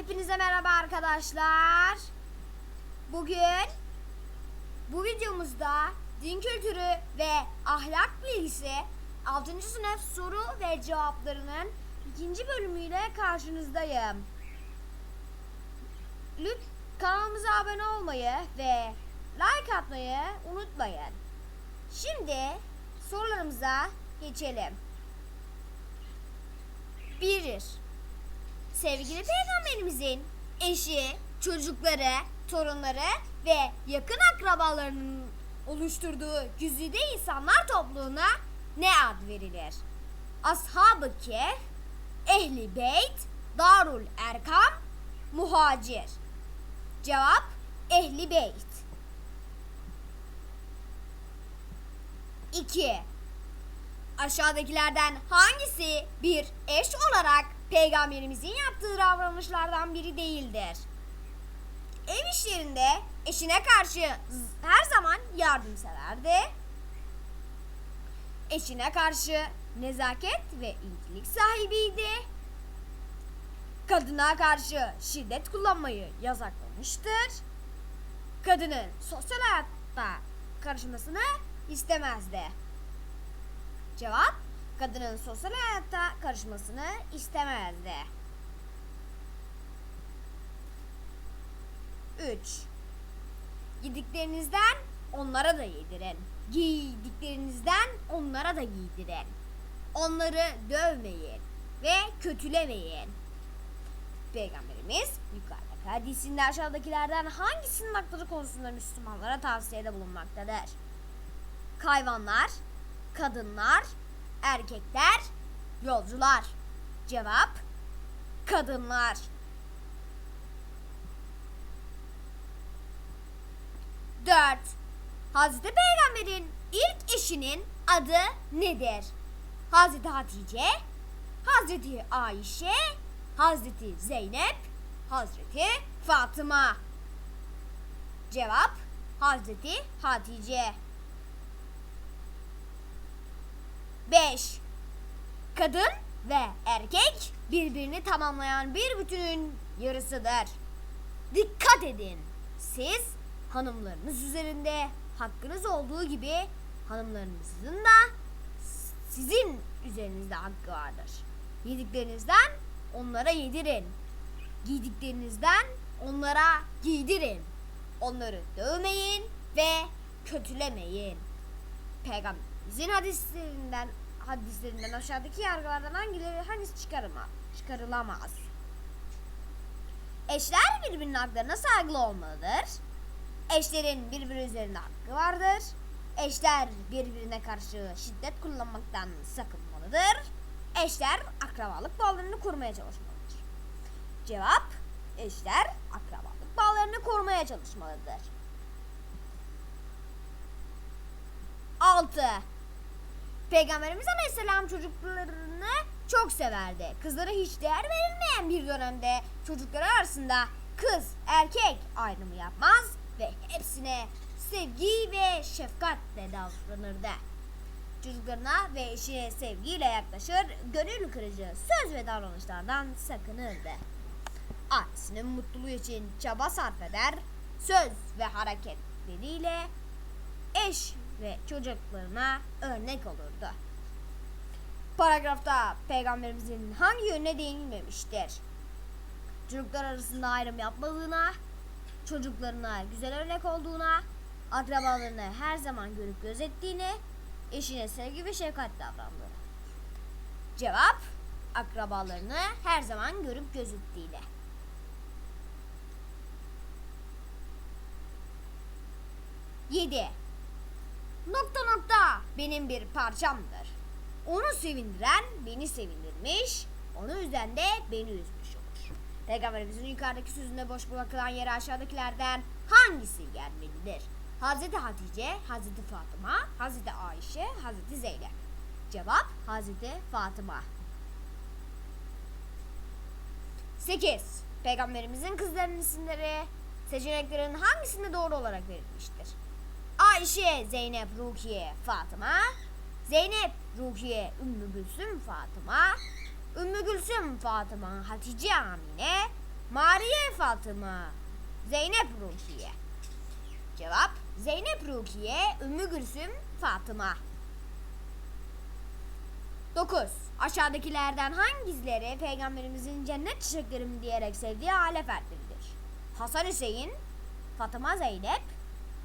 Hepinize merhaba arkadaşlar. Bugün bu videomuzda din kültürü ve ahlak bilgisi 6. sınıf soru ve cevaplarının ikinci bölümüyle karşınızdayım. Lütfen kanalımıza abone olmayı ve like atmayı unutmayın. Şimdi sorularımıza geçelim. 1. Sevgili peygamberimizin eşi, çocukları, torunları ve yakın akrabalarının oluşturduğu güzide insanlar topluluğuna ne ad verilir? Ashab-ı Kehf, Ehli Beyt, Darul Erkam, Muhacir. Cevap Ehli Beyt. 2. Aşağıdakilerden hangisi bir eş olarak peygamberimizin yaptığı davranışlardan biri değildir? Ev işlerinde eşine karşı her zaman yardımseverdi. Eşine karşı nezaket ve intilik sahibiydi. Kadına karşı şiddet kullanmayı yasaklamıştır. Kadının sosyal hayatta karışmasını istemezdi. Cevap kadının sosyal hayatta karışmasını istemezdi. 3. Yediklerinizden onlara da yedirin. Giydiklerinizden onlara da giydirin. Onları dövmeyin ve kötülemeyin. Peygamberimiz yukarıdaki hadisinde aşağıdakilerden hangisinin hakları konusunda Müslümanlara tavsiyede bulunmaktadır? Hayvanlar, kadınlar, erkekler, yolcular. Cevap kadınlar. Dört. Hazreti Peygamber'in ilk eşinin adı nedir? Hazreti Hatice, Hazreti Ayşe, Hazreti Zeynep, Hazreti Fatıma. Cevap Hazreti Hatice. 5. Kadın ve erkek birbirini tamamlayan bir bütünün yarısıdır. Dikkat edin. Siz hanımlarınız üzerinde hakkınız olduğu gibi hanımlarınızın da sizin üzerinizde hakkı vardır. Yediklerinizden onlara yedirin. Giydiklerinizden onlara giydirin. Onları dövmeyin ve kötülemeyin. Peygamberimizin hadislerinden hadislerinden aşağıdaki yargılardan hangileri hangisi çıkarıma, çıkarılamaz? Eşler birbirinin haklarına saygılı olmalıdır. Eşlerin birbiri üzerinde hakkı vardır. Eşler birbirine karşı şiddet kullanmaktan sakınmalıdır. Eşler akrabalık bağlarını korumaya çalışmalıdır. Cevap eşler akrabalık bağlarını korumaya çalışmalıdır. 6. Peygamberimiz Aleyhisselam çocuklarını çok severdi. Kızlara hiç değer verilmeyen bir dönemde çocukları arasında kız erkek ayrımı yapmaz ve hepsine sevgi ve şefkatle davranırdı. Çocuklarına ve eşine sevgiyle yaklaşır, gönül kırıcı söz ve davranışlardan sakınırdı. Ailesinin mutluluğu için çaba sarf eder, söz ve hareketleriyle eş ve çocuklarına örnek olurdu. Paragrafta peygamberimizin hangi yönüne değinilmemiştir? Çocuklar arasında ayrım yapmadığına, çocuklarına güzel örnek olduğuna, akrabalarını her zaman görüp gözettiğine, eşine sevgi ve şefkat davrandığına. Cevap, akrabalarını her zaman görüp gözettiğine. Yedi. Nokta nokta benim bir parçamdır. Onu sevindiren beni sevindirmiş, onu üzen de beni üzmüş olur. Peygamberimizin yukarıdaki sözünde boş bırakılan yere aşağıdakilerden hangisi gelmelidir? Hazreti Hatice, Hazreti Fatıma, Hazreti Ayşe, Hazreti Zeynep. Cevap Hazreti Fatıma. 8. Peygamberimizin kızlarının isimleri seçeneklerin hangisinde doğru olarak verilmiştir? Ayşe, Zeynep, Rukiye, Fatıma. Zeynep, Rukiye, Ümmü Gülsüm, Fatıma. Ümmü Gülsüm, Fatıma, Hatice, Amine. Mariye Fatıma, Zeynep Rukiye. Cevap Zeynep Rukiye, Ümmü Gülsüm, Fatıma. 9. Aşağıdakilerden hangileri peygamberimizin cennet çiçekleri mi diyerek sevdiği aile fertleridir? Hasan Hüseyin, Fatıma Zeynep,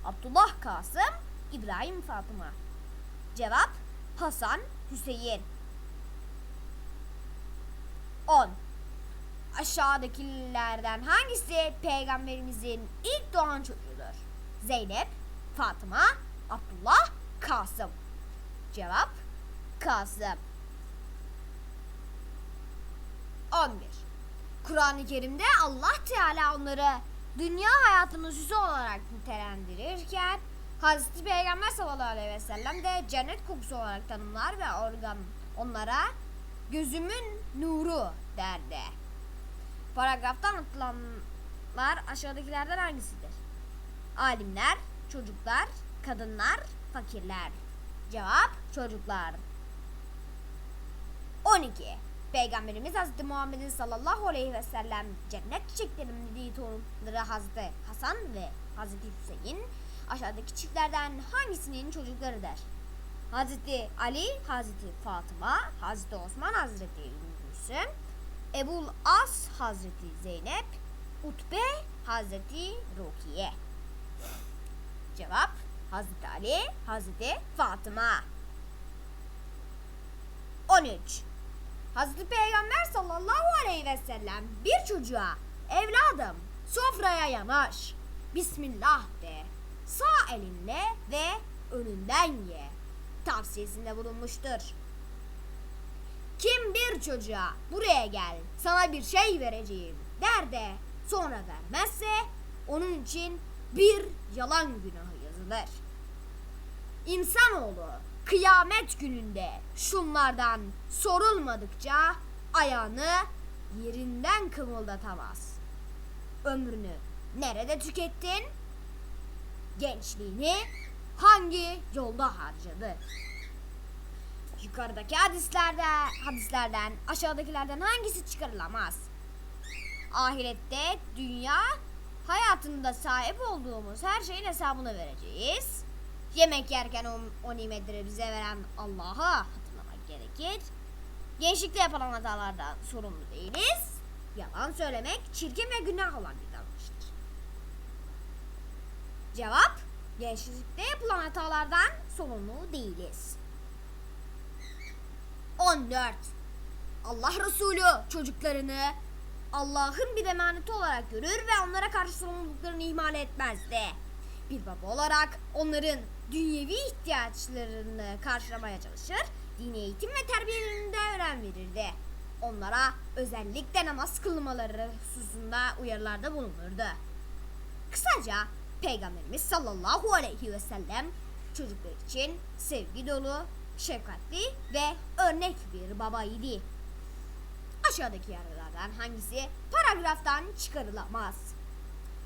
Abdullah Kasım, İbrahim Fatıma. Cevap Hasan Hüseyin. 10. Aşağıdakilerden hangisi peygamberimizin ilk doğan çocuğudur? Zeynep, Fatıma, Abdullah, Kasım. Cevap Kasım. 11. Kur'an-ı Kerim'de Allah Teala onları dünya hayatının süsü olarak nitelendirirken Hazreti Peygamber sallallahu aleyhi ve sellem de cennet kokusu olarak tanımlar ve organ onlara gözümün nuru derdi. Paragrafta anlatılanlar aşağıdakilerden hangisidir? Alimler, çocuklar, kadınlar, fakirler. Cevap çocuklar. 12. Peygamberimiz Hazreti Muhammed'in sallallahu aleyhi ve sellem cennet çiçeklerinin torunları Hazreti Hasan ve Hazreti Hüseyin aşağıdaki çiftlerden hangisinin çocuklarıdır? Hazreti Ali, Hazreti Fatıma, Hazreti Osman, Hazreti Gülsüm, Ebul As, Hazreti Zeynep, Utbe, Hazreti Rukiye. Cevap Hazreti Ali, Hazreti Fatıma. 13. Hazreti Peygamber sallallahu aleyhi ve sellem bir çocuğa evladım sofraya yanaş. Bismillah de. Sağ elinle ve önünden ye. Tavsiyesinde bulunmuştur. Kim bir çocuğa buraya gel sana bir şey vereceğim der de sonra vermezse onun için bir yalan günahı yazılır. İnsanoğlu kıyamet gününde şunlardan sorulmadıkça ayağını yerinden kımıldatamaz. Ömrünü nerede tükettin? Gençliğini hangi yolda harcadı? Yukarıdaki hadislerde, hadislerden aşağıdakilerden hangisi çıkarılamaz? Ahirette dünya hayatında sahip olduğumuz her şeyin hesabını vereceğiz. Yemek yerken o, o nimetleri bize veren Allah'ı hatırlamak gerekir. Gençlikte yapılan hatalardan sorumlu değiliz. Yalan söylemek çirkin ve günah olan bir davranıştır. Cevap, gençlikte yapılan hatalardan sorumlu değiliz. 14. Allah Resulü çocuklarını Allah'ın bir emaneti olarak görür ve onlara karşı sorumluluklarını ihmal etmezdi. Bir baba olarak onların dünyevi ihtiyaçlarını karşılamaya çalışır, dini eğitim ve terbiyelerinde önem verirdi. Onlara özellikle namaz kılmaları hususunda uyarılarda bulunurdu. Kısaca Peygamberimiz sallallahu aleyhi ve sellem çocuklar için sevgi dolu, şefkatli ve örnek bir babaydı. Aşağıdaki yargılardan hangisi paragraftan çıkarılamaz?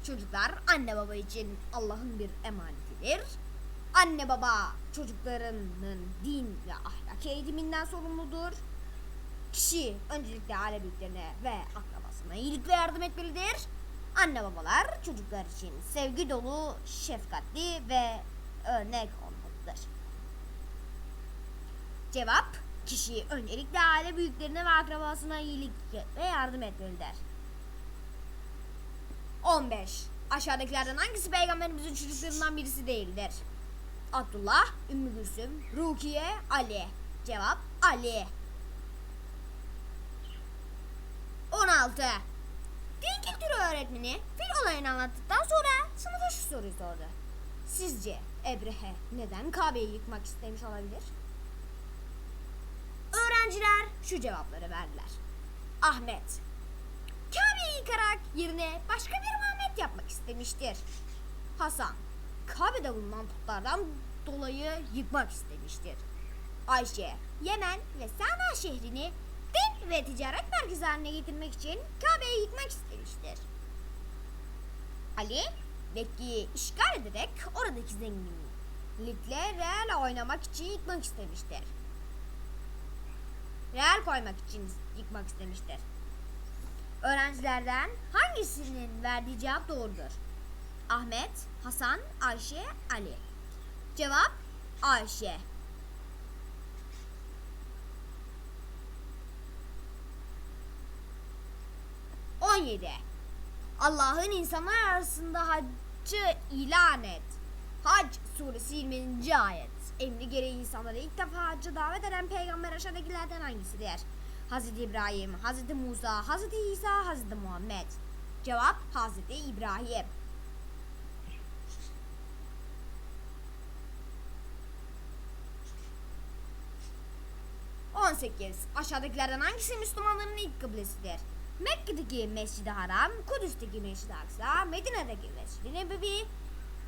Çocuklar anne baba için Allah'ın bir emanetidir. Anne baba çocuklarının din ve ahlak eğitiminden sorumludur. Kişi öncelikle aile büyüklerine ve akrabasına iyilik ve yardım etmelidir. Anne babalar çocuklar için sevgi dolu, şefkatli ve örnek olmalıdır. Cevap Kişi öncelikle aile büyüklerine ve akrabasına iyilik ve yardım etmelidir. 15. Aşağıdakilerden hangisi peygamberimizin çocuklarından birisi değildir? Abdullah, Ümmü Gülsüm, Rukiye, Ali. Cevap Ali. 16. Din kültürü öğretmeni fil olayını anlattıktan sonra sınıfa şu soruyu sordu. Sizce Ebrehe neden Kabe'yi yıkmak istemiş olabilir? Öğrenciler şu cevapları verdiler. Ahmet, Kabe'yi yıkarak yerine başka bir Muhammed yapmak istemiştir. Hasan, Kabe'de bulunan putlardan dolayı yıkmak istemiştir. Ayşe, Yemen ve Sana şehrini din ve ticaret merkezi haline getirmek için Kabe'yi yıkmak istemiştir. Ali, Mekke'yi işgal ederek oradaki zenginlikle real oynamak için yıkmak istemiştir. Real koymak için yıkmak istemiştir. Öğrencilerden hangisinin verdiği cevap doğrudur? Ahmet, Hasan, Ayşe, Ali. Cevap Ayşe. On yedi. Allah'ın insanlar arasında haccı ilan et. Hac suresi 20. ayet. Emri gereği insanları ilk defa hacca davet eden peygamber aşağıdakilerden hangisidir? Hazreti İbrahim, Hazreti Musa, Hazreti İsa, Hazreti Muhammed. Cevap Hazreti İbrahim. On sekiz. Aşağıdakilerden hangisi Müslümanların ilk kıblesidir? Mekke'deki Mescid-i Haram, Kudüs'teki Mescid-i Aksa, Medine'deki Mescid-i Nebevi,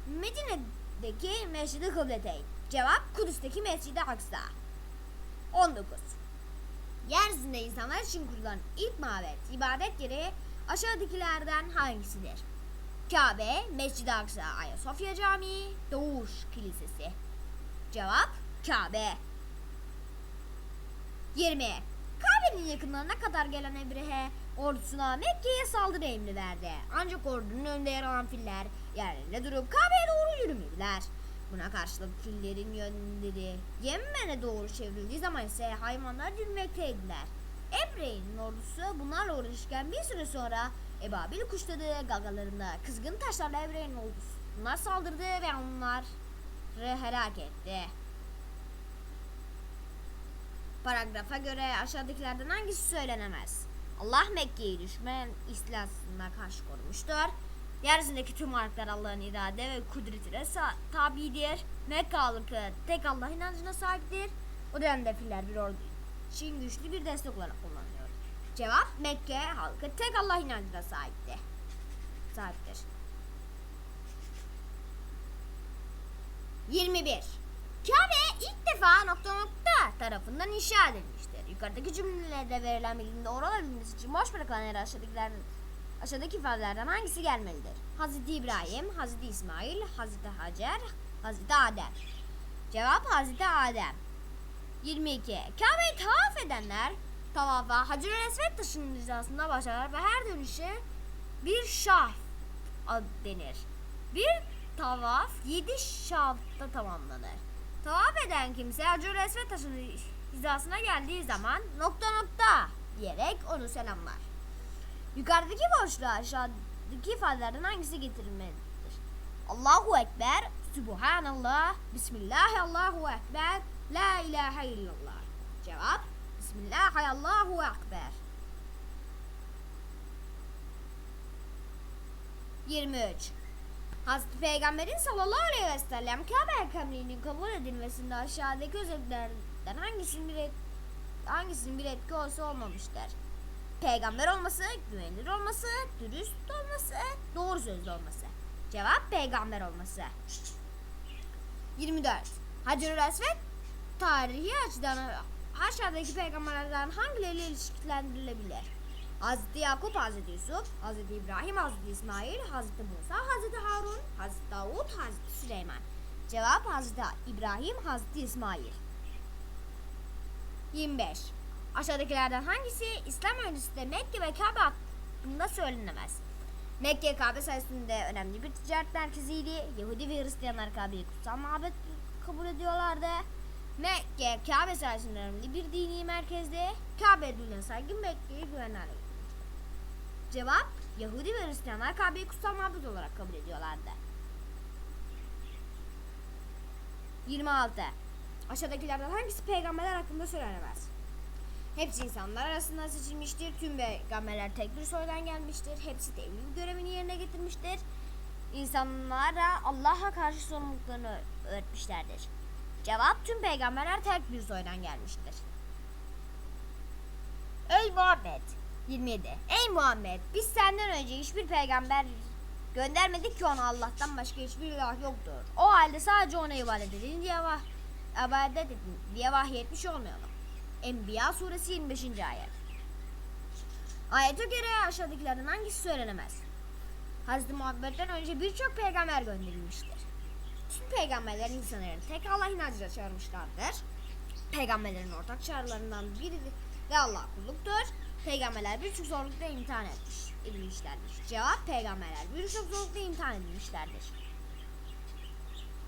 Medine'deki Mescid-i Kıbleteyn. Cevap Kudüs'teki Mescid-i Aksa. 19. Yeryüzünde insanlar için kurulan ilk mabet, ibadet yeri aşağıdakilerden hangisidir? Kabe, Mescid-i Aksa, Ayasofya Camii, Doğuş Kilisesi. Cevap Kabe. 20. Kabe'nin yakınlarına kadar gelen Ebrehe ordusuna Mekke'ye saldırı emri verdi. Ancak ordunun önünde yer alan filler yerlerinde durup Kabe'ye doğru yürümediler. Buna karşılık fillerin yönleri Yemen'e doğru çevrildiği zaman ise hayvanlar yürümekteydiler. Ebre'nin ordusu bunlarla uğraşırken bir süre sonra Ebabil kuşları gagalarında kızgın taşlarla Ebre'nin ordusu. Bunlar saldırdı ve onları helak etti. Paragrafa göre aşağıdakilerden hangisi söylenemez? Allah Mekke'yi düşman istilasına karşı korumuştur. Yeryüzündeki tüm varlıklar Allah'ın irade ve kudretine tabidir. Mekke halkı tek Allah inancına sahiptir. O dönemde filler bir ordu için güçlü bir destek olarak kullanılıyor. Cevap Mekke halkı tek Allah inancına sahipti. Sahiptir. 21. Kabe ilk defa nokta nokta tarafından inşa edilmiştir. Yukarıdaki cümlelerde verilen bilginin doğru olabilmesi için boş bırakılan yer aşağıdakilerden aşağıdaki ifadelerden hangisi gelmelidir? Hazreti İbrahim, Hazreti İsmail, Hazreti Hacer, Hazreti Adem. Cevap Hazreti Adem. 22. Kabe'yi tavaf edenler tavafa Hacer-ı Esved taşının hizasında başlar ve her dönüşe bir şaf denir. Bir tavaf 7 şafta tamamlanır. Tavaf eden kimse Hacer-ı Esved taşının hizasına geldiği zaman nokta nokta diyerek onu selamlar. Yukarıdaki boşluğa aşağıdaki ifadelerden hangisi getirilmelidir? Allahu Ekber, Subhanallah, Bismillah, Allahu Ekber, La ilahe illallah. Cevap, Bismillah, Allahu Ekber. 23. Hazreti Peygamberin sallallahu aleyhi ve sellem Kabe kamrinin kabul edilmesinde aşağıdaki özelliklerden hangisinin bir et, hangisinin bir etki olsa olmamıştır? Peygamber olması, güvenilir olması, dürüst olması, doğru sözlü olması. Cevap peygamber olması. 24. Hacer-ül Esved tarihi açıdan aşağıdaki peygamberlerden hangileriyle ilişkilendirilebilir? Hazreti Yakup, Hazreti Yusuf, Hazreti İbrahim, Hazreti İsmail, Hazreti Musa, Hazreti Harun, Hazreti Davud, Hazreti Süleyman. Cevap Hazreti İbrahim, Hazreti İsmail. 25. Aşağıdakilerden hangisi İslam öncesinde Mekke ve Kabe hakkında söylenemez? Mekke Kabe sayesinde önemli bir ticaret merkeziydi. Yahudi ve Hristiyanlar Kabe'yi kutsal mabet kabul ediyorlardı. Mekke Kabe sayesinde önemli bir dini merkezdi. Kabe duyulan saygı Mekke'yi getirmişti. Cevap Yahudi ve Hristiyanlar Kabe'yi kutsal mabet olarak kabul ediyorlardı. 26. Aşağıdakilerden hangisi peygamberler hakkında söylenemez? Hepsi insanlar arasından seçilmiştir. Tüm peygamberler tek bir soydan gelmiştir. Hepsi tebliğ görevini yerine getirmiştir. İnsanlara Allah'a karşı sorumluluklarını öğretmişlerdir. Cevap tüm peygamberler tek bir soydan gelmiştir. Ey Muhammed 27. Ey Muhammed biz senden önce hiçbir peygamber göndermedik ki ona Allah'tan başka hiçbir ilah yoktur. O halde sadece ona ibadet edin diye, vah ibadet edin diye vahyetmiş olmayalım. Enbiya suresi 25. ayet. Ayete göre aşağıdakilerden hangisi söylenemez? Hazreti Muhammed'den önce birçok peygamber gönderilmiştir. Tüm peygamberler insanların tek Allah inancına çağırmışlardır. Peygamberlerin ortak çağrılarından biri de Allah kulluktur. Peygamberler birçok zorlukla imtihan etmiş, edilmişlerdir. Cevap peygamberler birçok zorlukla imtihan edilmişlerdir.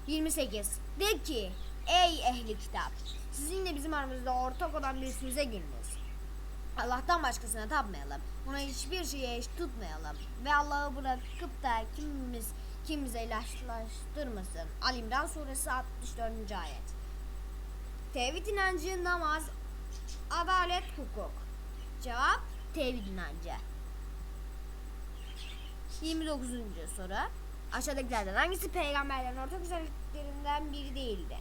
28. De ki ey ehli kitap sizinle bizim aramızda ortak olan bir söze giriniz. Allah'tan başkasına tapmayalım. Ona hiçbir şeye eş tutmayalım. Ve Allah'ı bırakıp da kimimiz kimimize ilaçlaştırmasın. Ali İmran suresi 64. ayet. Tevhid inancı, namaz, adalet, hukuk. Cevap tevhid inancı. 29. soru. Aşağıdakilerden hangisi peygamberlerin ortak özelliklerinden biri değildi?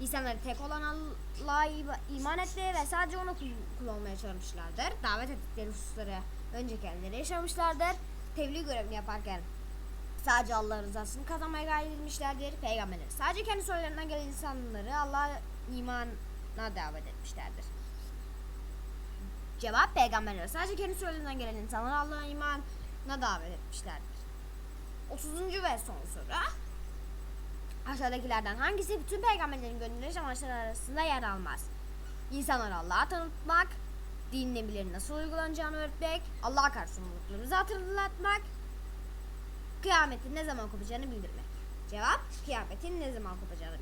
İnsanları tek olan Allah'a ima- iman etti ve sadece ona kul, kul olmaya çalışmışlardır. Davet ettikleri hususları önce kendileri yaşamışlardır. Tebliğ görevini yaparken sadece Allah rızasını kazanmaya gayret edilmişlerdir. Peygamberler sadece kendi soylarından gelen insanları Allah'a imana davet etmişlerdir. Cevap peygamberler sadece kendi soylarından gelen insanları Allah'a imana davet etmişlerdir. 30. ve son soru. Aşağıdakilerden hangisi bütün peygamberlerin gönderiliş amaçları arasında yer almaz? İnsanları Allah'a tanıtmak, dinin emirleri nasıl uygulanacağını öğretmek, Allah'a karşı sorumluluklarımızı hatırlatmak, kıyametin ne zaman kopacağını bildirmek. Cevap, kıyametin ne zaman kopacağını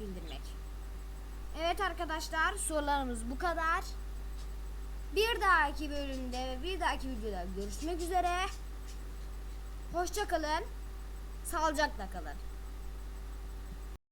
bildirmek. Evet arkadaşlar, sorularımız bu kadar. Bir dahaki bölümde ve bir dahaki videoda görüşmek üzere. Hoşça kalın. Sağlıcakla kalın.